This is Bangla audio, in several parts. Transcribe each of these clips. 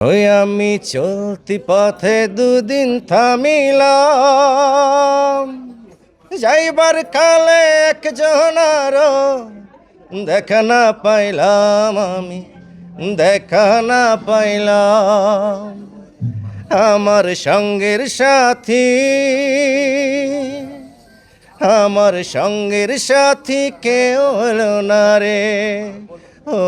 ওই আমি চলতি পথে দুদিন থামিলাম। যাইবার কালে একজনার দেখা না পাইলাম আমি, দেখা না পাইলাম। আমার সঙ্গের সাথী, আমার সঙ্গের সাথী কেউ হলো না রে। ও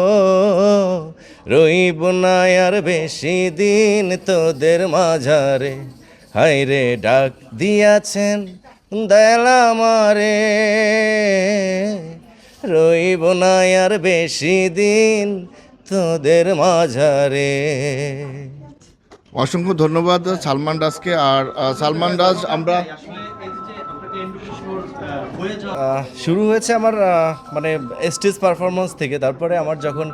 রইব না আর বেশি দিন তোদের মাঝারে। হাই রে ডাক দিয়াছেন দেলা মারে রইব না আর বেশি দিন তোদের মাঝারে। অসংখ্য ধন্যবাদ সালমান রাজকে আর সালমান রাজ আমরা শুরু হয়েছে আমার মানে স্টেজ পারফরমেন্স থেকে তারপরে আমার যখন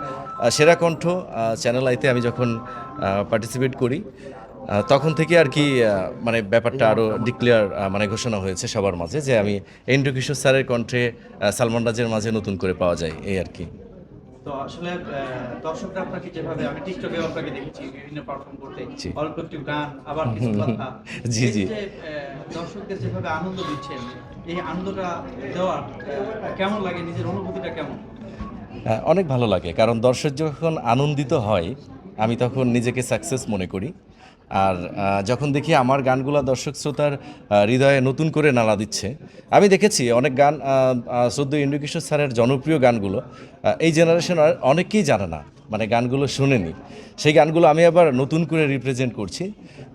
সেরা কণ্ঠ চ্যানেল আইতে আমি যখন পার্টিসিপেট করি তখন থেকে আর কি মানে ব্যাপারটা আরও ডিক্লেয়ার মানে ঘোষণা হয়েছে সবার মাঝে যে আমি এন্ড্রু কিশোর স্যারের কণ্ঠে সালমান রাজের মাঝে নতুন করে পাওয়া যায় এই আর কি তো আসলে দর্শকরা আপনাকে যেভাবে আমি টিকটকে আপনাকে দেখেছি বিভিন্ন পারফর্ম করতে। অল্প একটু গান আবার কিছু কথা জি, জি। দর্শকদের যেভাবে আনন্দ দিচ্ছেন এই আনন্দটা দেওয়ার কেমন লাগে? নিজের অনুভূতিটা কেমন? হ্যাঁ, অনেক ভালো লাগে কারণ দর্শক যখন আনন্দিত হয় আমি তখন নিজেকে সাকসেস মনে করি। আর যখন দেখি আমার গানগুলো দর্শক শ্রোতার হৃদয়ে নতুন করে নালা দিচ্ছে আমি দেখেছি অনেক গান সদ্য ইন্দ্রকিশোর স্যারের জনপ্রিয় গানগুলো এই জেনারেশন অনেকেই জানে না। মানে গানগুলো শোনেনি। সেই গানগুলো আমি আবার নতুন করে রিপ্রেজেন্ট করছি।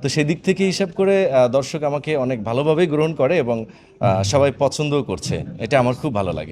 তো সেদিক থেকে হিসাব করে দর্শক আমাকে অনেক ভালোভাবেই গ্রহণ করে এবং সবাই পছন্দও করছে। এটা আমার খুব ভালো লাগে।